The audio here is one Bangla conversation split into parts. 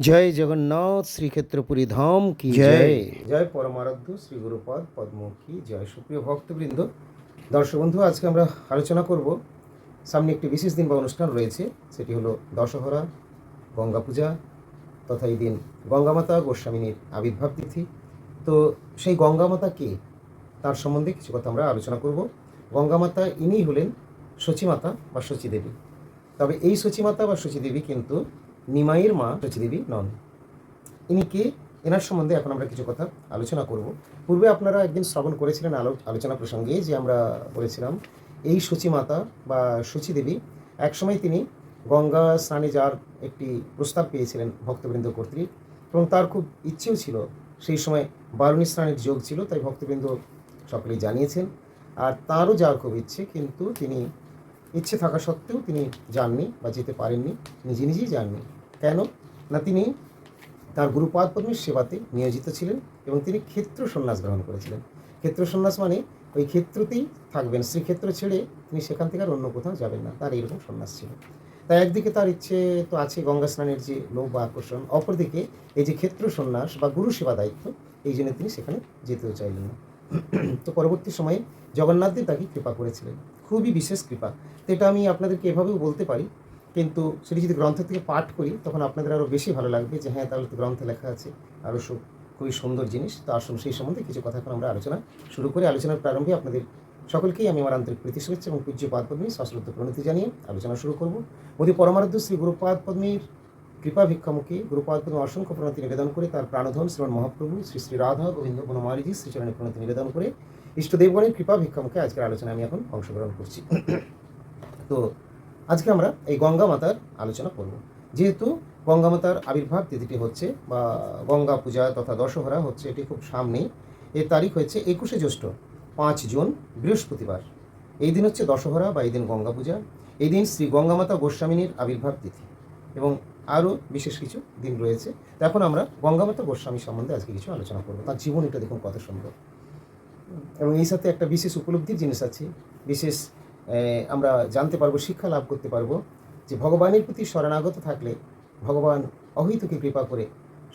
জয় জগন্নাথ শ্রীক্ষেত্রপুরী ধাম কি জয়। জয়? পরমারাধ্য শ্রী গুরুপদ পদ্ম কি জয় সুপ্রিয় ভক্তবৃন্দ। দর্শক বন্ধু আজকে আমরা আলোচনা করব। সামনে একটি বিশেষ দিন বা অনুষ্ঠান রয়েছে সেটি হলো দশহরা গঙ্গা পূজা তথা এই দিন গঙ্গামাতা গোস্বামিনীর আবির্ভাব তিথি। তো সেই গঙ্গামাতা কে? তার সম্বন্ধে কিছু কথা আমরা আলোচনা করব। গঙ্গামাতা ইনি হলেন সচিমাতা বা সচিদেবী তবে এই সচিমাতা বা সচিদেবী কিন্তু নিমাইয়ের মা সচিদেবী নন। ইনি কে? এনার সম্বন্ধে এখন আমরা কিছু কথা আলোচনা করব। পূর্বে আপনারা একদিন শ্রবণ করেছিলেন আলো, আলোচনা প্রসঙ্গে যে আমরা বলেছিলাম, এই সচিমাতা বা সচিদেবী একসময় তিনি গঙ্গা স্নানে যাওয়ার একটি প্রস্তাব পেয়েছিলেন ভক্তবৃন্দ কর্তৃক এবং তার খুব ইচ্ছেও ছিল। সেই সময় বারুণী স্নানের যোগ ছিল, তাই ভক্তবৃন্দ সকলেই জানিয়েছেন। আর তারও যাওয়ার খুব ইচ্ছে, কিন্তু তিনি ইচ্ছে থাকা সত্ত্বেও তিনি যাননি বা যেতে পারেননি, নিজে নিজেই যাননি। কেন? না, তিনি তার গুরুপাদ পদ্মের সেবাতে নিয়োজিত ছিলেন এবং তিনি ক্ষেত্র সন্ন্যাস গ্রহণ করেছিলেন। ক্ষেত্র সন্ন্যাস মানে ওই ক্ষেত্রতেই থাকবেন, শ্রীক্ষেত্র ছেড়ে তিনি সেখান থেকে আর অন্য কোথাও যাবেন না, তার এরকম সন্ন্যাস ছিল। তাই একদিকে তার ইচ্ছে তো আছে গঙ্গা স্নানের যে লোভ বা আকর্ষণ, অপরদিকে এই যে ক্ষেত্র সন্ন্যাস বা গুরু সেবা দায়িত্ব, এই জন্য তিনি সেখানে যেতেও চাইলেন না। তো পরবর্তী সময়ে জগন্নাথদেব তাকে কৃপা করেছিলেন, খুবই বিশেষ কৃপা। তো এটা আমি আপনাদেরকে এভাবেও বলতে পারি কিন্তু সেটি যদি গ্রন্থ থেকে পাঠ করি, তখন আপনাদের আরও বেশি ভালো লাগবে যে হ্যাঁ তাহলে তো গ্রন্থে লেখা আছে। আরও খুবই সুন্দর জিনিস। তো আসুন সেই সম্বন্ধে কিছু কথা এখন আমরা আলোচনা শুরু করি। আলোচনার প্রারম্ভে আপনাদের সকলকেই আমি আমার আন্তরিক প্রীতি শুভেচ্ছা এবং পূজ্য পাদ পদ্মী সশ্রদ্ধ প্রণতি জানিয়ে আলোচনা শুরু করব। মোদী পরমারাধ্য শ্রী গুরুপাদ পদ্মীর কৃপা ভিক্ষামুখী গুরুপাদ পদ্মী অসংখ্য প্রণতি নিবেদন করে তার প্রাণধন শ্রীমান মহাপ্রভু শ্রী শ্রী রাধা গোবিন্দ বনমালীজি শ্রীচরণের প্রণতি নিবেদন করে ইষ্টদেবগণের কৃপা ভিক্ষামুখে আজকের আলোচনা আমি এখন অংশগ্রহণ করছি। তো আজকে আমরা এই গঙ্গা মাতার আলোচনা করব। যেহেতু গঙ্গা মাতার আবির্ভাব তিথিটি হচ্ছে বা গঙ্গা পূজা তথা দশহরা হচ্ছে এটি খুব সামনেই। এর তারিখ হচ্ছে একুশে জ্যৈষ্ঠ, পাঁচ জুন, বৃহস্পতিবার। এই দিন হচ্ছে দশহরা বা এই দিন গঙ্গা পূজা। এই দিন শ্রী গঙ্গামাতা গোস্বামিনীর আবির্ভাব তিথি এবং আরও বিশেষ কিছু দিন রয়েছে। এখন আমরা গঙ্গামাতা গোস্বামী সম্বন্ধে আজকে কিছু আলোচনা করব। তার জীবনীটা দেখুন কত সুন্দর। এবং এই সাথে একটা বিশেষ উপলব্ধির জিনিস আছে। বিশেষ আমরা জানতে পারব, শিক্ষা লাভ করতে পারব যে ভগবানের প্রতি শরণাগত থাকলে ভগবান অহিতকে কৃপা করে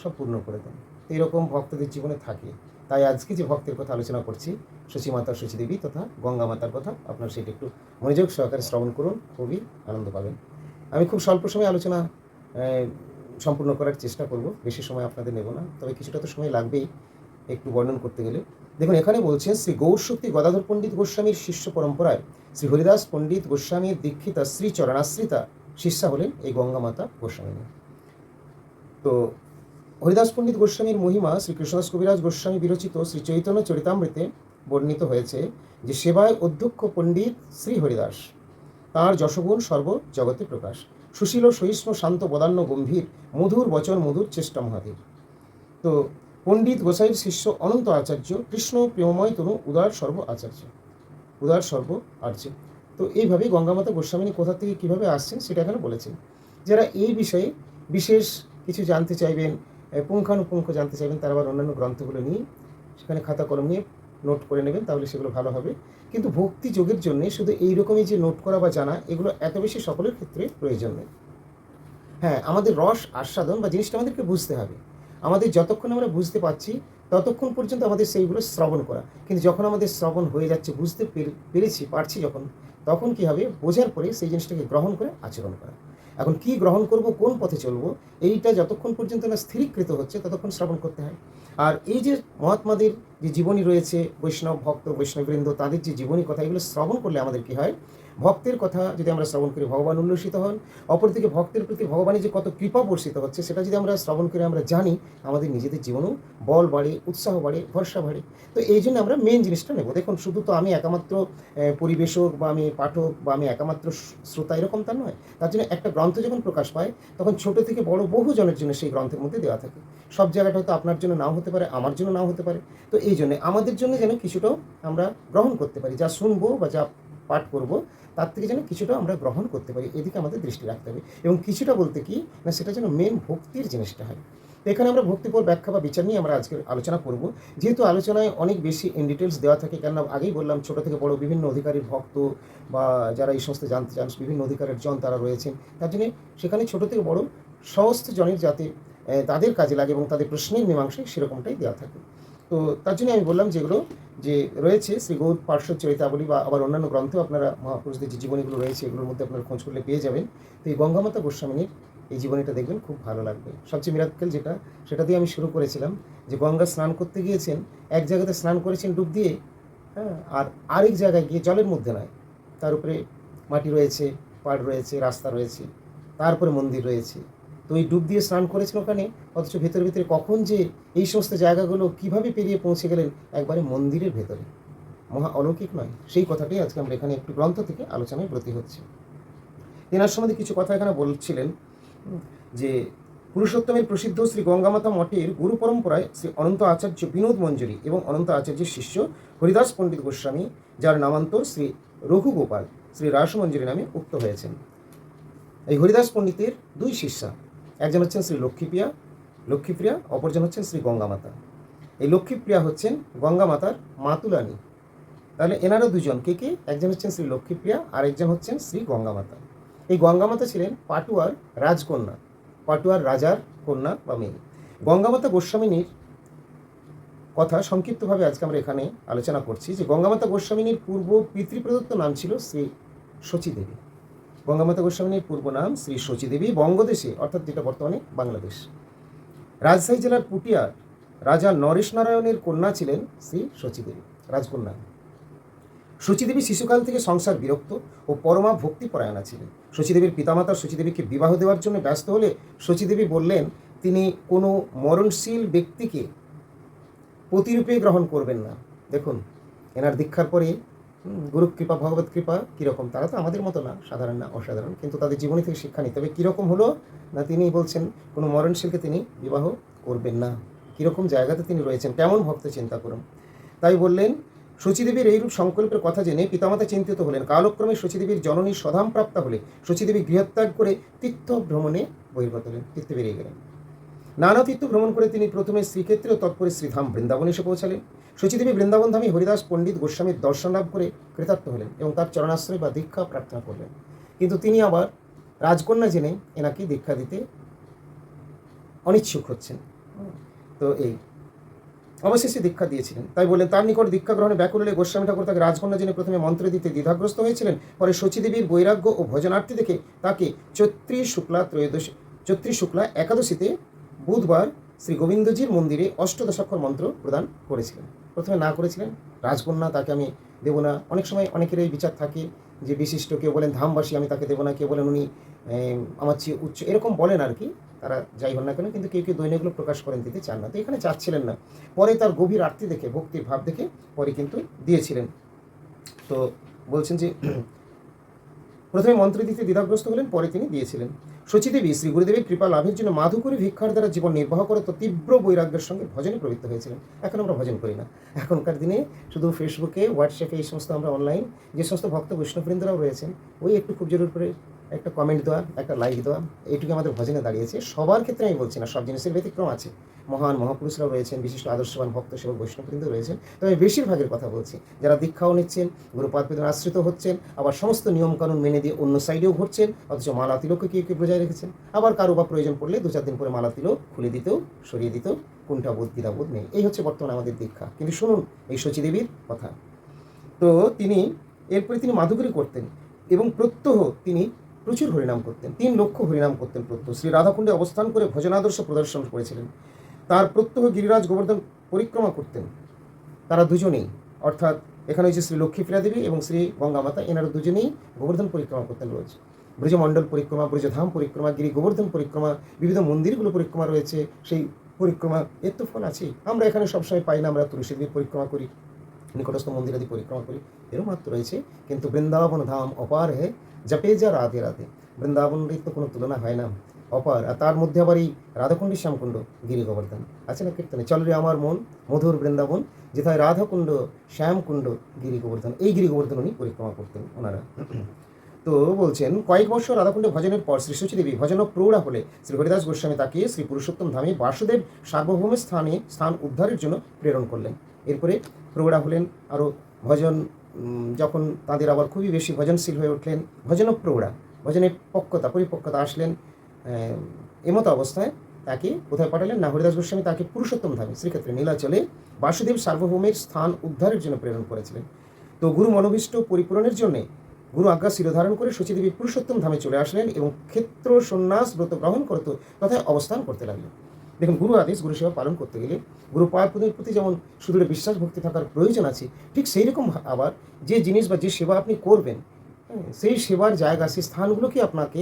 সব পূর্ণ করে দেন। এরকম ভক্তদের জীবনে থাকে। তাই আজকে যে ভক্তের কথা আলোচনা করছি শচীমাতা শচীদেবী তথা গঙ্গা মাতার কথা, আপনারা সেটা একটু মনোযোগ সহকারে শ্রবণ করুন, খুবই আনন্দ পাবেন। আমি খুব স্বল্প সময় আলোচনা সম্পূর্ণ করার চেষ্টা করব, বেশি সময় আপনাদের নেব না, তবে কিছুটা তো সময় লাগবেই একটু বর্ণন করতে গেলে। দেখুন, এখানে বলছেন শ্রী গৌরশক্তি গদাধর পণ্ডিত গোস্বামীর শিষ্য পরম্পরায় শ্রী হরিদাস পণ্ডিত গোস্বামীর দীক্ষিতা শ্রী চরণাশ্রিতা শিষ্যা হলেন এই গঙ্গা মাতা গোস্বামী। তো হরিদাস পণ্ডিত গোস্বামীর মহিমা শ্রী কৃষ্ণদাস কবিরাজ গোস্বামী বিরচিত শ্রী চৈতন্য চরিতামৃতে বর্ণিত হয়েছে যে সেবায় অধ্যক্ষ পণ্ডিত শ্রী হরিদাস। তাঁর যশগুণ সর্ব জগতে প্রকাশ। সুশীল, সহিষ্ণু, শান্ত, বদান্য, গম্ভীর, মধুর বচন, মধুর চেষ্টা মহাধীর তো পণ্ডিত গোসাইয়ের শিষ্য অনন্ত আচার্য, কৃষ্ণ প্রেমময় তনু উদার সর্ব আচার্য। উদার সর্ব আর্য। তো এইভাবেই গঙ্গামাতা গোস্বামিনী কোথা থেকে কীভাবে আসছেন সেটা এখানে বলেছেন। যারা এই বিষয়ে বিশেষ কিছু জানতে চাইবেন পুঙ্খানুপুঙ্খ জানতে চাইবেন, তারা আবার অন্যান্য গ্রন্থগুলো নিয়ে সেখানে খাতা কলম নিয়ে নোট করে নেবেন, তাহলে সেগুলো ভালো হবে। কিন্তু ভক্তি যোগের জন্য শুধু এই রকমই যে নোট করা বা জানা, এগুলো এত বেশি সকলের ক্ষেত্রে প্রয়োজন নেই। হ্যাঁ আমাদের রস, আস্বাদন বা জিনিসটা আমাদেরকে বুঝতে হবে। আমাদের যতক্ষণ আমরা বুঝতে পারছি, ততক্ষণ পর্যন্ত আমাদের সেইগুলো শ্রবণ করা। কিন্তু যখন আমাদের শ্রবণ হয়ে যাচ্ছে, বুঝতে পেরে- পেরেছি, পারছি যখন, তখন কি হবে? বোঝার পরে সেই জিনিসটাকে গ্রহণ করে আচরণ করা। এখন কি গ্রহণ করব, কোন পথে চলবো, এইটা যতক্ষণ পর্যন্ত না স্থিরীকৃত হচ্ছে, ততক্ষণ শ্রবণ করতে হয়। আর এই যে মহাত্মাদের যে জীবনী রয়েছে, বৈষ্ণব ভক্ত, বৈষ্ণববৃন্দ, তাদের যে জীবনী কথা, এগুলো শ্রবণ করলে আমাদের কি হয়? ভক্তের কথা যদি আমরা শ্রবণ করি, ভগবান উল্লসিত হন। অপরদিকে ভক্তের প্রতি ভগবানের যে কত কৃপা বর্ষিত হচ্ছে, সেটা যদি আমরা শ্রবণ করে আমরা জানি, আমাদের নিজেদের জীবনেও বল বাড়ে, উৎসাহ বাড়ে, ভরসা বাড়ে। তো এই জন্য আমরা মেন জিনিসটা নেব। দেখুন, শুধু তো আমি একামাত্র পরিবেশক বা আমি পাঠক বা আমি একামাত্র শ্রোতা এরকম তা নয়। তার জন্য একটা গ্রন্থ যখন প্রকাশ পায়, তখন ছোট থেকে বড় বহু জনের জন্য সেই গ্রন্থের মধ্যে দেওয়া থাকে। সব জায়গাটা হয়তো আপনার জন্য নাও হতে পারে, আমার জন্য নাও হতে পারে। তো এই জন্য আমাদের জন্য যেন কিছুটাও আমরা গ্রহণ করতে পারি। যা শুনব বা যা পাঠ করব তার থেকে যেন কিছুটা আমরা গ্রহণ করতে পারি, এদিকে আমাদের দৃষ্টি রাখতে হবে। এবং কিছুটা বলতে কি, না, সেটা যেন মেন ভক্তির জিনিসটা হয়। এখানে আমরা ভক্তিপর ব্যাখ্যা বা বিচার নিয়ে আমরা আজকে আলোচনা করব। যেহেতু আলোচনায় অনেক বেশি ইন ডিটেলস দেওয়া থাকে, কেননা আগেই বললাম, ছোট থেকে বড় বিভিন্ন অধিকারীর ভক্ত বা যারা এই সমস্ত জানতে চান, বিভিন্ন অধিকারের জন তারা রয়েছেন, তার জন্য সেখানে ছোট থেকে বড় সমস্ত জনের যাতে তাদের কাজে লাগে এবং তাদের প্রশ্নের মীমাংসায় সেরকমটাই দেওয়া থাকে। তো তার জন্য আমি বললাম যেগুলো যে রয়েছে, শ্রী গৌর পার্শ্ব চরিতাবলী বা আবার অন্যান্য গ্রন্থেও আপনারা মহাপুরুষদের যে জীবনীগুলো রয়েছে, এগুলোর মধ্যে আপনারা খোঁজ করলে পেয়ে যাবেন। তো এই গঙ্গামাতা গোস্বামিনীর এই জীবনীটা দেখবেন খুব ভালো লাগবে। সবচেয়ে মিরাক্কেল যেটা, সেটা দিয়ে আমি শুরু করেছিলাম যে গঙ্গা স্নান করতে গিয়েছেন, এক জায়গাতে স্নান করেছেন ডুব দিয়ে হ্যাঁ আর আরেক জায়গায় গিয়ে জলের মধ্যে নয়, তার উপরে মাটি রয়েছে, পাড় রয়েছে, রাস্তা রয়েছে, তারপরে মন্দির রয়েছে। তো ওই ডুব দিয়ে স্নান করেছেন ওখানে অথচ ভেতরে ভেতরে কখন যে এই সমস্ত জায়গাগুলো কীভাবে পেরিয়ে পৌঁছে গেলেন একবারে মন্দিরের ভেতরে। মহা অলৌকিক নয়। সেই কথাটাই আজকে আমরা এখানে একটু গ্রন্থ থেকে আলোচনায় ব্রতী হচ্ছে। তেনার সম্বন্ধে কিছু কথা এখানে বলছিলেন যে পুরুষোত্তমের প্রসিদ্ধ শ্রী গঙ্গামাতা মঠের গুরু পরম্পরায় শ্রী অনন্ত আচার্য বিনোদ মঞ্জুরি এবং অনন্ত আচার্যের শিষ্য হরিদাস পণ্ডিত গোস্বামী, যার নামান্তর শ্রী রঘুগোপাল, শ্রী রাসমঞ্জুরি নামে উক্ত হয়েছেন। এই হরিদাস পণ্ডিতের দুই শিষ্যা একজন হচ্ছেন শ্রী লক্ষ্মীপ্রিয়া লক্ষ্মীপ্রিয়া, অপরজন হচ্ছেন শ্রী গঙ্গামাতা। এই লক্ষ্মীপ্রিয়া হচ্ছেন গঙ্গামাতার মাতুলানি। তাহলে এনারও দুজন, কে কে? একজন হচ্ছেন শ্রী লক্ষ্মীপ্রিয়া আর একজন হচ্ছেন শ্রী গঙ্গামাতা। এই গঙ্গামাতা ছিলেন পাটুয়ার রাজকন্যা, পাটুয়ার রাজার কন্যা বা মেয়ে। গঙ্গামাতা গোস্বামিনীর কথা সংক্ষিপ্তভাবে আজকে আমরা এখানে আলোচনা করছি যে গঙ্গামাতা গোস্বামিনীর পূর্ব পিতৃপ্রদত্ত নাম ছিল শ্রী শচীদেবী। গঙ্গামাতা গোস্বামিনীর পূর্ব নাম শ্রী শচীদেবী বঙ্গদেশে, অর্থাৎ যেটা বর্তমানে বাংলাদেশ। রাজশাহী জেলার পুটিয়ার রাজা নরেশ নারায়ণের কন্যা ছিলেন শ্রী শচীদেবী, রাজকন্যা। শচীদেবী শিশুকাল থেকে সংসার বিরক্ত ও পরমা ভক্তিপরায়ণা ছিলেন। শচীদেবীর পিতামাতা শচীদেবীকে বিবাহ দেওয়ার জন্য ব্যস্ত হলে শচীদেবী বললেন, তিনি কোনো মরণশীল ব্যক্তিকে প্রতিরূপে গ্রহণ করবেন না। দেখুন, এনার দীক্ষার পরে গুরু কৃপা, ভগবত কৃপা কীরকম? তারা তো আমাদের মতো না, সাধারণ না, অসাধারণ। কিন্তু তাদের জীবনী থেকে শিক্ষা নিতে হবে কীরকম হলো না তিনি বলছেন, কোনো মরণশীলকে তিনি বিবাহ করবেন না। কীরকম জায়গাতে তিনি রয়েছেন, কেমন ভক্ত চিন্তা করুন। তাই বললেন, শচীদেবীর এইরূপ সংকল্পের কথা জেনে পিতামাতা চিন্তিত হলেন। কালক্রমে শচীদেবীর জননী সধাম প্রাপ্তা হলে শচীদেবী গৃহত্যাগ করে তীর্থ ভ্রমণে বহির্গত হলেন, তীর্থে বেরিয়ে গেলেন। নানা তীর্থ ভ্রমণ করে তিনি প্রথমে শ্রীক্ষেত্রে তৎপরে শ্রীধাম বৃন্দাবন এসে পৌঁছালেন। শচীদেবী বৃন্দাবন ধামে হরিদাস পণ্ডিত গোস্বামীর দর্শন লাভ করে কৃতার্থ হলেন এবং তার চরণাশ্রয় বা দীক্ষা প্রার্থনা করলেন। কিন্তু তিনি আবার রাজকন্যা জেনে এনাকে দীক্ষা দিতে অনিচ্ছুক হচ্ছেন। তো এই অবশেষে দীক্ষা দিয়েছিলেন। তাই বললেন, তার নিকট দীক্ষা গ্রহণে ব্যাকুল হলে গোস্বামী ঠাকুর তাকে রাজকন্যা জেনে প্রথমে মন্ত্র দিতে দ্বিধাগ্রস্ত হয়েছিলেন। পরে শচীদেবীর বৈরাগ্য ও ভোজনার্থী দেখে তাকে চৈত্রী শুক্লা ত্রয়োদশী, চৈত্রী শুক্লা একাদশীতে বুধবার শ্রী গোবিন্দজির মন্দিরে অষ্টদশাক্ষর মন্ত্র প্রদান করেছিলেন। প্রথমে না করেছিলেন, রাজকন্যা তাকে আমি দেবো না। অনেক সময় অনেকের এই বিচার থাকে যে বিশিষ্ট, কেউ বলেন ধামবাসী আমি তাকে দেবো না, কেউ বলেন উনি আমার চেয়ে উচ্চ, এরকম বলেন আর কি, তারা যাই হন না কেন, কিন্তু কেউ কেউ দৈনিকগুলো প্রকাশ করেন দিতে চান না। তো এখানে চাচ্ছিলেন না। পরে তার গভীর আরতি দেখে, ভক্তির ভাব দেখে পরে কিন্তু দিয়েছিলেন। তো বলছেন যে, প্রথমে মন্ত্র দিতে দ্বিধাগ্রস্ত হলেন, পরে তিনি দিয়েছিলেন। শচীদেবী, শ্রী গুরুদেবের কৃপা লাভের জন্য মাধুকরী ভিক্ষার দ্বারা জীবন নির্বাহ করে তো তীব্র বৈরাগ্যের সঙ্গে ভজনে প্রবৃত্ত হয়েছিলেন। এখন আমরা ভজন করি না। এখনকার দিনে শুধু ফেসবুকে হোয়াটসঅ্যাপে এই সমস্ত আমরা অনলাইন যে সমস্ত ভক্ত বৈষ্ণববৃন্দরাও রয়েছেন, ওই একটু খুব জরুর করে একটা কমেন্ট দেওয়া, একটা লাইক দেওয়া, এইটুকু আমাদের ভজনে দাঁড়িয়েছে। সবার ক্ষেত্রে আমি বলছি না, সব জিনিসের ব্যতিক্রম আছে। মহান মহাপুরুষরাও রয়েছেন, বিশিষ্ট আদর্শবান ভক্ত সেবক বৈষ্ণববৃন্দ রয়েছেন। তবে বেশিরভাগের কথা বলছি। যারা দীক্ষাও নিচ্ছেন, গুরুপাদ বেদন আশ্রিত হচ্ছেন, আবার সমস্ত নিয়মকানুন মেনে দিয়ে অন্য সাইডেও ঘুরছেন, অথচ মালা তিলককে কেউ কেউ বজায় রেখেছেন? আবার কারও বা প্রয়োজন পড়লে দু চার দিন পরে মালা তিলক খুলে দিতেও, সরিয়ে দিতেও কোনটা বোধ দ্বিধাবোধ নেই। এই হচ্ছে বর্তমানে আমাদের দীক্ষা। কিন্তু শুনুন এই শচীদেবীর কথা। তো তিনি, এরপরে তিনি মাধুকরী করতেন এবং প্রত্যহ তিনি প্রচুর হরিনাম করতেন। তিন লক্ষ হরিনাম করতেন প্রত্যহ। শ্রী রাধাকুণ্ডে অবস্থান করে ভজনাদর্শ প্রদর্শন করেছিলেন। তার প্রত্যহ গিরিরাজ গোবর্ধন পরিক্রমা করতেন। তারা দুজনেই, অর্থাৎ এখানে হচ্ছে শ্রী লক্ষ্মীপ্রিয়া দেবী এবং শ্রী গঙ্গামাতা, এনারা দুজনেই গোবর্ধন পরিক্রমা করতেন রোজ। ব্রজমণ্ডল পরিক্রমা, ব্রজধাম পরিক্রমা গিরি গোবর্ধন পরিক্রমা বিভিন্ন মন্দিরগুলো পরিক্রমা রয়েছে, সেই পরিক্রমা, এর তো ফল আছে আমরা এখানে সবসময় পাই না, আমরা তুলসী দেবীর পরিক্রমা করি, নিকটস্থ মন্দিরাদি পরিক্রমা করি, এরও মাত্র রয়েছে, কিন্তু বৃন্দাবন ধাম অপার হে, জপে যা রাধে রাধে। বৃন্দাবনের তো কোনো তুলনা হয় না। অপার, আর তার মধ্যে আবার এই রাধাকুণ্ডী, শ্যামকুণ্ড গিরি গোবর্ধন আছে না কীর্তনে? চল রে আমার মন, মধুর বৃন্দাবন, যেথায় রাধাকুণ্ড, শ্যামকুণ্ড গিরি গোবর্ধন এই গিরি গোবর্ধন উনি পরিক্রমা করতেন ওনারা। তো বলছেন, কয়েক বছর রাধাকুণ্ডে ভজনের পর শ্রী দেবী ভজন প্রৌঢ়া হলে শ্রী হরিদাস গোস্বামী তাকে শ্রী পুরুষোত্তম ধামে বাসুদেব সার্বভৌমের স্থানে স্থান উদ্ধারের জন্য প্রেরণ করলেন। এরপরে প্রৌঢ়া হলেন আরও ভজন যখন তাদের আবার খুবই বেশি ভজনশীল হয়ে উঠলেন ভজন প্রৌঢ়া, ভজনের পক্কতা, পরিপক্কতা আসলেন এমতো অবস্থায় তাকে কোথায় পাঠালেন না হরিদাস গোস্বামী। তাকে পুরুষোত্তম ধামে। শ্রীক্ষেত্রে নীলাচলে বাসুদেব সার্বভৌমের স্থান উদ্ধারের জন্য প্রেরণ করেছিলেন। তো গুরু মনোভীষ্ট পরিপূরণের জন্য গুরু আজ্ঞা শিরোধারণ করে সচিদেবী পুরুষোত্তম ধামে চলে আসলেন এবং ক্ষেত্র সন্ন্যাস ব্রত গ্রহণ করত তথা অবস্থান করতে লাগলেন। দেখুন গুরু আদেশ গুরু সেবা পালন করতে গেলে গুরু পাদপদের প্রতি যেমন সুদূরে বিশ্বাস ভক্তি থাকার প্রয়োজন আছে ঠিক সেই রকম আবার যে জিনিস বা যে সেবা আপনি করবেন হ্যাঁ, সেই সেবার জায়গা সেই স্থানগুলোকে আপনাকে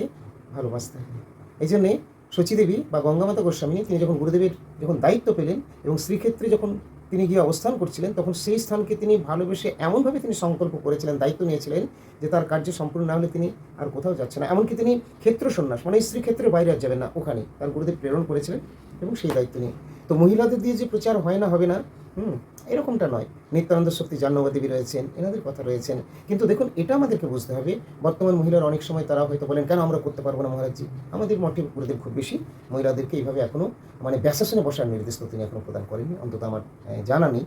ভালোবাসতে হবে। এই জন্যে শচীদেবী বা গঙ্গামাতা গোস্বামী তিনি যখন গুরুদেবের যখন দায়িত্ব পেলেন এবং শ্রীক্ষেত্রে যখন তিনি গিয়ে অবস্থান করছিলেন, তখন সেই স্থানকে তিনি ভালোবেসে এমনভাবে তিনি সংকল্প করেছিলেন, দায়িত্ব নিয়েছিলেন যে তার কার্য সম্পূর্ণ না হলে তিনি আর কোথাও যাচ্ছেন না। এমনকি তিনি ক্ষেত্র সন্ন্যাস মানে শ্রীক্ষেত্রের বাইরে আর যাবেন না, ওখানে। তার গুরুদেব প্রেরণ করেছিলেন এবং সেই দায়িত্ব নিয়ে। তো মহিলাদের দিয়ে যে প্রচার হয় না, হবে না, হুম, এরকমটা নয়। নিত্যানন্দ শক্তি, জাহ্নবা দেবী রয়েছেন, এনাদের কথা রয়েছেন। কিন্তু দেখুন, এটা আমাদেরকে বুঝতে হবে। বর্তমান মহিলার অনেক সময় তারা হয়তো বলেন, কেন আমরা করতে পারব না মহারাজজি? আমাদের মঠে গুরুদেব খুব বেশি। মহিলাদেরকে এইভাবে এখনও মানে ব্যাসাসনে বসার নির্দেশ তো তিনি এখনও প্রদান করেননি। অন্তত আমার জানা নেই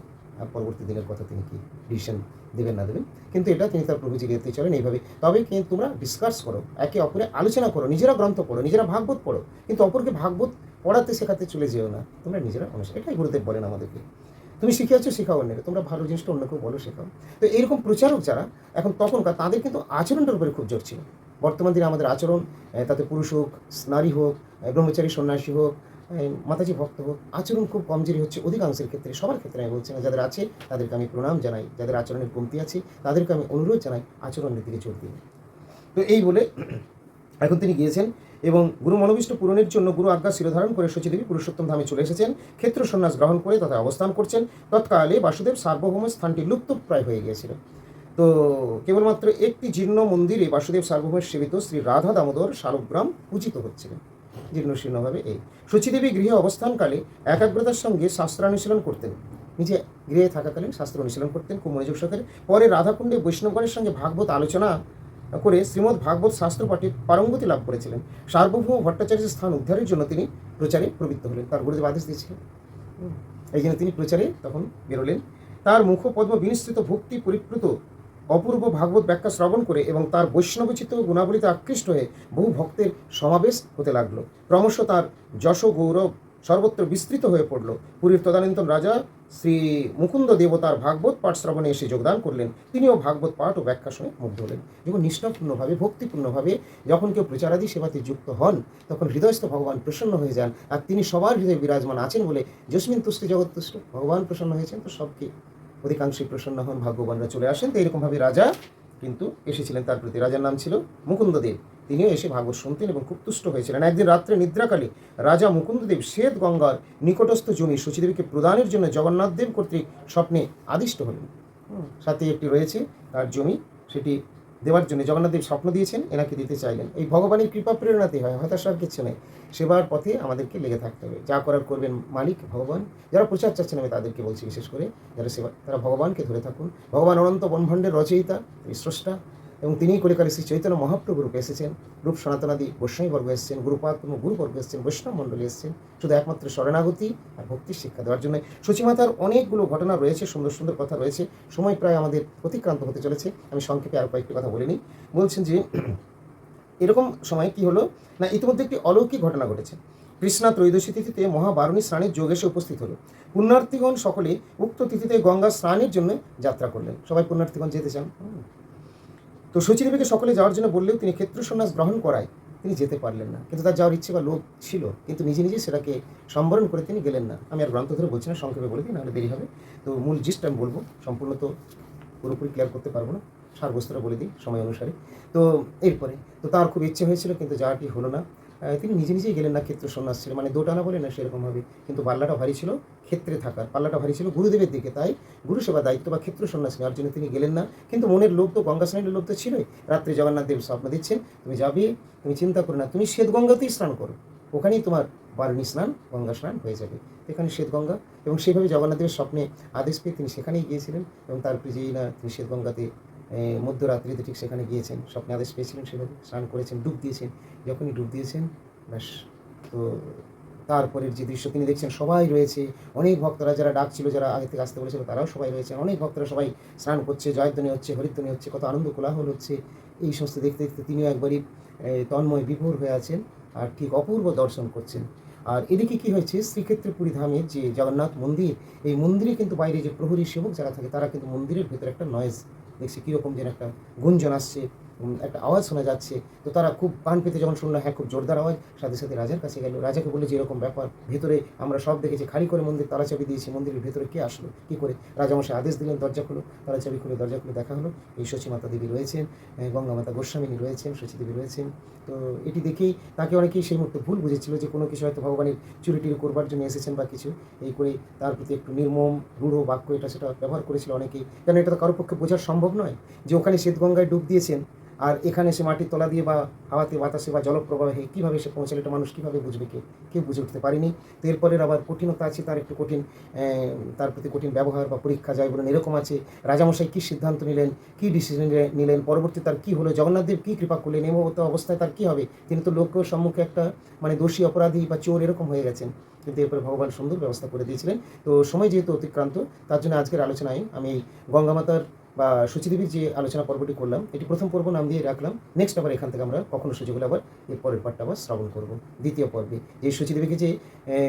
পরবর্তী দিনের কথা তিনি কি ডিসিশন দেবেন না দেবেন। কিন্তু এটা তিনি তার প্রভুজি গেতে চলেন এইভাবে। তবে কিন্তু তোমরা ডিসকাস করো, একে অপরে আলোচনা করো, নিজেরা গ্রন্থ পড়ো, নিজেরা ভাগবত পড়ো। কিন্তু অপরকে ভাগবত পড়াতে শেখাতে চলে যেও না। তোমরা নিজেরা অনুসার এটাই গুরুদেব বলেন আমাদেরকে। তুমি শিখিয়েছো, শেখাও অন্যকে। তোমরা ভালো জিনিসটা অন্যকেও বলো, শেখাও। তো এইরকম প্রচারক যারা, এখন তখনকার তাদের কিন্তু আচরণটার উপরে খুব জোর ছিল। বর্তমান দিনে আমাদের আচরণ তাতে পুরুষ হোক, নারী হোক ব্রহ্মচারী, সন্ন্যাসী হোক মাতাজি, ভক্ত হোক, আচরণ খুব কমজোরি হচ্ছে অধিকাংশের ক্ষেত্রে। সবার ক্ষেত্রে আমি বলছি না, যাদের আছে, তাদেরকে আমি প্রণাম জানাই। যাদের আচরণের কমতি আছে, তাদেরকে আমি অনুরোধ জানাই আচরণের দিকে জোর দিন। তো এই বলে এখন তিনি গিয়েছেন এবং গুরু মনোবিষ্ট পূরণের জন্য গুরু আজ্ঞা শিরোধারণ করে সচিদেবী পুরুষোত্তম ধামে চলে এসেছেন। ক্ষেত্র সন্ন্যাস গ্রহণ করে তথা অবস্থান করছেন। তৎকালে বাসুদেব সার্বভৌম স্থানটি লুপ্তপ্রায় হয়ে গিয়েছিল। তো কেবলমাত্র একটি জীর্ণ মন্দিরে বাসুদেব সার্বভৌমের সেবিত শ্রী রাধা দামোদর শালগ্রাম পূজিত হচ্ছিলেন। জীর্ণ শীর্ণভাবে এই। সচিদেবী গৃহে অবস্থানকালে একাগ্রতার সঙ্গে শাস্ত্রানুশীলন করতেন। নিজে গৃহে থাকাকালীন শাস্ত্র অনুশীলন করতেন। খুব মনোযোগ পরে রাধাকুণ্ডে বৈষ্ণবগণের সঙ্গে ভাগবত আলোচনা করে শ্রীমদ্ ভাগবত শাস্ত্র পাঠে পারঙ্গতি লাভ করেছিলেন। সার্বভৌম ভট্টাচার্যের স্থান উদ্ধারের জন্য তিনি প্রচারে প্রবৃত্ত হলেন। তার গুরুদেব আদেশ দিয়েছিলেন। এই জন্য তিনি প্রচারে তখন বেরোলেন। তার মুখপদ্ম বিনিস্তৃত ভক্তি পরিপ্লুত অপূর্ব ভাগবত ব্যাখ্যা শ্রবণ করে এবং তার বৈষ্ণবচিত গুণাবলীতে আকৃষ্ট হয়ে বহু ভক্তের সমাবেশ হতে লাগল। ক্রমশ তার যশ গৌরব সর্বত্র বিস্তৃত হয়ে পড়ল। পুরীর তদানীন্তন রাজা শ্রী মুকুন্দ দেবতার ভাগবত পাঠ শ্রবণে এসে যোগদান করলেন। তিনিও ভাগবত পাঠ ও ব্যাখ্যা শুনে মুগ্ধ হলেন। যখন নিষ্ঠাপূর্ণভাবে, ভক্তিপূর্ণভাবে যখন কেউ প্রচারাদি সেবাতে যুক্ত হন, তখন হৃদয়স্থ ভগবান প্রসন্ন হয়ে যান। আর তিনি সবার হৃদয়ে বিরাজমান আছেন বলে যস্মিন তুষ্টি জগৎ তুষ্ট ভগবান প্রসন্ন হয়েছেন। তো সবকে অধিকাংশই প্রসন্ন হন, ভাগ্যবানরা চলে আসেন। তো এরকমভাবে রাজা কিন্তু এসেছিলেন তার প্রতি। রাজার নাম ছিল মুকুন্দদেব। তিনিও এসে ভাগবত শুনতেন এবং খুব তুষ্ট হয়েছিলেন। একদিন রাত্রে নিদ্রাকালে রাজা মুকুন্দদেব শ্বেত গঙ্গার নিকটস্থ জমি সচিদেবীকে প্রদানের জন্য জগন্নাথদেব কর্তৃক স্বপ্নে আদিষ্ট হলেন। সাথে একটি রয়েছে তার জমি। সেটি দেওয়ার জন্য জগন্নাথদেব স্বপ্ন দিয়েছেন, এনাকে দিতে চাইলেন। এই ভগবানের কৃপা প্রেরণাতে হয় হতাশার কিছু নেই। সেবার পথে আমাদেরকে লেগে থাকতে হবে। যা করার করবেন মালিক, ভগবান। যারা প্রচার চাচ্ছেন, আমি তাদেরকে বলছি বিশেষ করে, যারা সেবা তারা ভগবানকে ধরে থাকুন। ভগবান অনন্ত ব্রহ্মাণ্ডের রচয়িতা, তিনি স্রষ্টা। এবং তিনিই কলিকালে শ্রী চৈতন্য মহাপ্রভু এসেছেন। রূপ সনাতনাদি গোস্বামীবর্গ এসেছেন, গুরুপাদ গুরুবর্গ এসেছেন, বৈষ্ণব মণ্ডলী এসেছেন, শুধু একমাত্র শরণাগতি আর ভক্তির শিক্ষা দেওয়ার জন্য। সচিমাতার অনেকগুলো ঘটনা রয়েছে, সুন্দর সুন্দর কথা রয়েছে, সময় প্রায় আমাদের অতিক্রান্ত হতে চলেছে। আমি সংক্ষেপে আর কয়েকটি কথা বলে নিই। বলছেন যে, এরকম সময় কি হলো? না, ইতিমধ্যে একটি অলৌকিক ঘটনা ঘটেছে। কৃষ্ণা ত্রয়োদশী তিথিতে মহাবারণী স্নানের যোগ এসে উপস্থিত হলো। পুণ্যার্থীগণ সকলে উক্ত তিথিতে গঙ্গা স্নানের জন্য যাত্রা করলেন। সবাই পুণ্যার্থীগণ যেতে চান। তো সচিদেবীকে সকলে যাওয়ার জন্য বললেও তিনি ক্ষেত্র সন্ন্যাস গ্রহণ করায় তিনি যেতে পারলেন না। কিন্তু তার যাওয়ার ইচ্ছে বা লোভ ছিল, কিন্তু নিজে নিজে সেটাকে সম্বরণ করে তিনি গেলেন না। আমি আর গ্রন্থ ধরে বলছি না, সংক্ষেপে বলে দিই, নাহলে দেরি হবে। তো মূল জিস্ট আমি বলব, সম্পূর্ণ তো পুরোপুরি ক্লিয়ার করতে পারব না। সারবস্তুটা বলে দিই সময় অনুসারে। তো এরপরে, তো তার খুব ইচ্ছে হয়েছিল, কিন্তু যাওয়াটি হলো না। তিনি নিজে নিজেই গেলেন না ক্ষেত্র সন্ন্যাস ছিল মানে দোটানা বলে না সেরকমভাবে। কিন্তু পাল্লাটা ভারী ছিল, ক্ষেত্রে থাকার। পাল্লাটা ভারী ছিল গুরুদেবের দিকে। তাই গুরুসেবা দায়িত্ব বা ক্ষেত্র সন্ন্যাস নেওয়ার জন্য তিনি গেলেন না। কিন্তু মনের লোভ তো গঙ্গা স্নানের লোভ তো ছিলই। রাত্রে জগন্নাথ দেব স্বপ্ন দিচ্ছেন তুমি যাবে, তুমি চিন্তা করো না। তুমি শ্বেত গঙ্গাতেই স্নান করো। ওখানেই তোমার বারণী স্নান, গঙ্গা স্নান হয়ে যাবে। এখানে শ্বেতগঙ্গা এবং সেভাবে জগন্নাথদেবের স্বপ্নে আদেশ পেয়ে তিনি সেখানেই গিয়েছিলেন এবং তারপরে যেই না তিনি শ্বেতগঙ্গাতে মধ্যরাত্রিতে ঠিক সেখানে গিয়েছেন। স্বপ্নে আদেশ পেয়েছিলেন সেভাবে। স্নান করেছেন, ডুব দিয়েছেন। যখনই ডুব দিয়েছেন, ব্যাস। তো তারপরের যে দৃশ্য তিনি দেখছেন, সবাই রয়েছে। অনেক ভক্তরা যারা ডাকছিল, যারা আগে থেকে আসতে বলেছিল, তারাও সবাই রয়েছেন। অনেক ভক্তরা সবাই স্নান করছে, জয়ধ্বনি হচ্ছে, হরিধ্বনি হচ্ছে, কত আনন্দ কোলাহল হচ্ছে। এই সমস্ত দেখতে দেখতে তিনিও একবারই তন্ময় বিভোর হয়ে আছেন আর ঠিক অপূর্ব দর্শন করছেন। আর এদিকে কি হয়েছে? শ্রীক্ষেত্রে পুরী ধামের যে জগন্নাথ মন্দির, এই মন্দিরে কিন্তু বাইরে যে প্রহরী সেবক যারা থাকে, তারা কিন্তু মন্দিরের ভেতরে একটা নয়েজ দেখছি কীরকম যেন একটা গুঞ্জন আসছে একটা আওয়াজ শোনা যাচ্ছে। তো তারা খুব কান পেতে যখন শুনলো হ্যাঁ খুব জোরদার আওয়াজ, সাথে সাথে রাজার কাছে গেল। রাজাকে বলে যে, এরকম ব্যাপার, ভেতরে আমরা সব দেখেছি, খালি করে মন্দির তারা চাবি দিয়েছি, মন্দিরের ভেতরে কে আসলো, কী করে? রাজামশাই আদেশ দিলেন, দরজা খুলো তারা চাবি খুলে দরজা খুলে দেখা হলো। এই শচী মাতা দেবী রয়েছেন গঙ্গা মাতা গোস্বামিনী রয়েছেন শচী দেবী রয়েছেন। তো এটি দেখেই তাকে অনেকেই সেই মুহূর্তে ভুল বুঝেছিল যে কোনো কিছু হয়তো ভগবানের চুরি টুরি করবার জন্য এসেছেন বা কিছু। এই করে তার প্রতি একটু নির্মম, রূঢ় বাক্য এটা সেটা ব্যবহার করেছিল অনেকেই। কেন এটা তো কারোর পক্ষে বোঝা সম্ভব নয় যে ওখানে শ্বেতগঙ্গায় ডুব দিয়েছেন। আর এখানে সে মাটির তলা দিয়ে বা হাওয়াতে বাতাসে বা জলপ্রবাহে কীভাবে সে পৌঁছালে এটা মানুষ কীভাবে বুঝবে? কে কেউ বুঝে উঠতে পারেনি? তো এরপরের আবার কঠিনতা আছে, তার একটু কঠিন তার প্রতি কঠিন ব্যবহার বা পরীক্ষা যায় বলুন এরকম আছে। রাজামশাই কী সিদ্ধান্ত নিলেন? কী ডিসিশন নিলেন? পরবর্তী তার কী হলো? জগন্নাথদেব কী কৃপা করলেন? এই মতো অবস্থায় তার কী হবে? তিনি তো লোকের সম্মুখে একটা মানে দোষী, অপরাধী বা চোর এরকম হয়ে গেছেন। কিন্তু এরপরে ভগবান সুন্দর ব্যবস্থা করে দিয়েছিলেন। তো সময় যেহেতু অতিক্রান্ত, তার জন্য আজকের আলোচনায় আমি গঙ্গামাতার বা সুচিদেবীর যে আলোচনা পর্বটি করলাম এটি প্রথম পর্ব নাম দিয়ে রাখলাম। নেক্সট আবার এখান থেকে আমরা কখনো সুযোগ আবার এর পরের পার্টটা আবার শ্রবণ করব। দ্বিতীয় পর্বে যে সুচিদেবীকে যে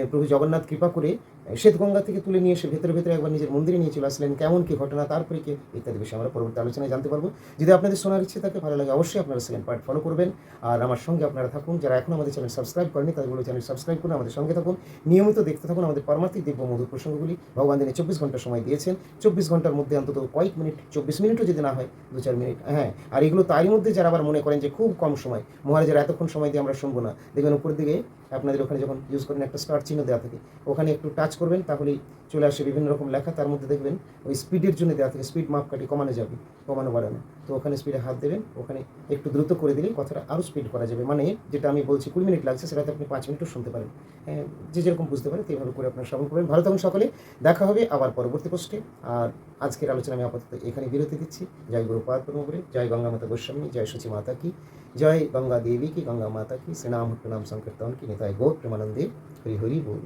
প্রভু জগন্নাথ কৃপা করে আহ, শ্বেতগঙ্গা থেকে তুলে নিয়ে এসে ভেতরে ভেতরে একবার নিজের মন্দিরে নিয়ে চলে আসলেন কেমন কী ঘটনা তারপরে কি ইত্যাদি বিষয়ে আমরা পরবর্তী আলোচনায় জানতে পারব। যদি আপনাদের শোনার ইচ্ছে থাকে ভালো লাগে অবশ্যই আপনারা সেকেন্ড পার্ট ফলো করবেন। আর আমার সঙ্গে আপনারা থাকুন যারা এখন আমাদের চ্যানেল সাবস্ক্রাইব করেনি তাদেরগুলো চ্যানেল সাবস্ক্রাইব করুন আমাদের সঙ্গে থাকুন। নিয়মিত দেখতে থাকুন আমাদের পারমাত্মিক দিব্য মধুর প্রসঙ্গগুলি। ভগবান দিনে চব্বিশ ঘণ্টা সময় দিয়েছেন। চব্বিশ ঘণ্টার মধ্যে অন্তত কয়েক মিনিট চব্বিশ মিনিটও যদি না হয়, দু চার মিনিট হ্যাঁ। আর এগুলো তারই মধ্যে যারা আবার মনে করেন যে খুব কম সময়, মহারাজের এতক্ষণ সময় দিয়ে আমরা শুনব না, দেখবেন উপর দিকে আপনাদের ওখানে যখন ইউজ করেন একটা স্টার চিহ্ন দেওয়া থাকে ওখানে একটু টাচ করবেন তাহলেই চলে আসে বিভিন্ন রকম লেখা। তার মধ্যে দেখবেন ওই স্পিডের জন্য দেওয়া থাকে স্পিড মাপকাঠি কমানো যাবে কমানো বাড়ানো। তো ওখানে স্পিডে হাত দেবেন ওখানে একটু দ্রুত করে দিলেই কথাটা আরও স্পিড করা যাবে। মানে যেটা আমি বলছি কুড়ি মিনিট লাগছে সেটাতে আপনি পাঁচ মিনিটও শুনতে পারেন। হ্যাঁ, যে যেরকম বুঝতে পারেন এইভাবে করে আপনার শ্রবণ করবেন। ভালো থাকুন সকলে দেখা হবে আবার পরবর্তী পোস্টে আর আজকের আলোচনা আমি আপাতত এখানে বিরতি দিচ্ছি। জয় পরমপুরে জয় গঙ্গা মাতা গোস্বামী জয় সচী মাতা কি। জয় গঙ্গা দেবী কি গঙ্গা মাতা কি শ্রীনাম হট্ট নাম সংকীর্তন কি নিতায় গো প্রেমানন্দে হরি হরি বল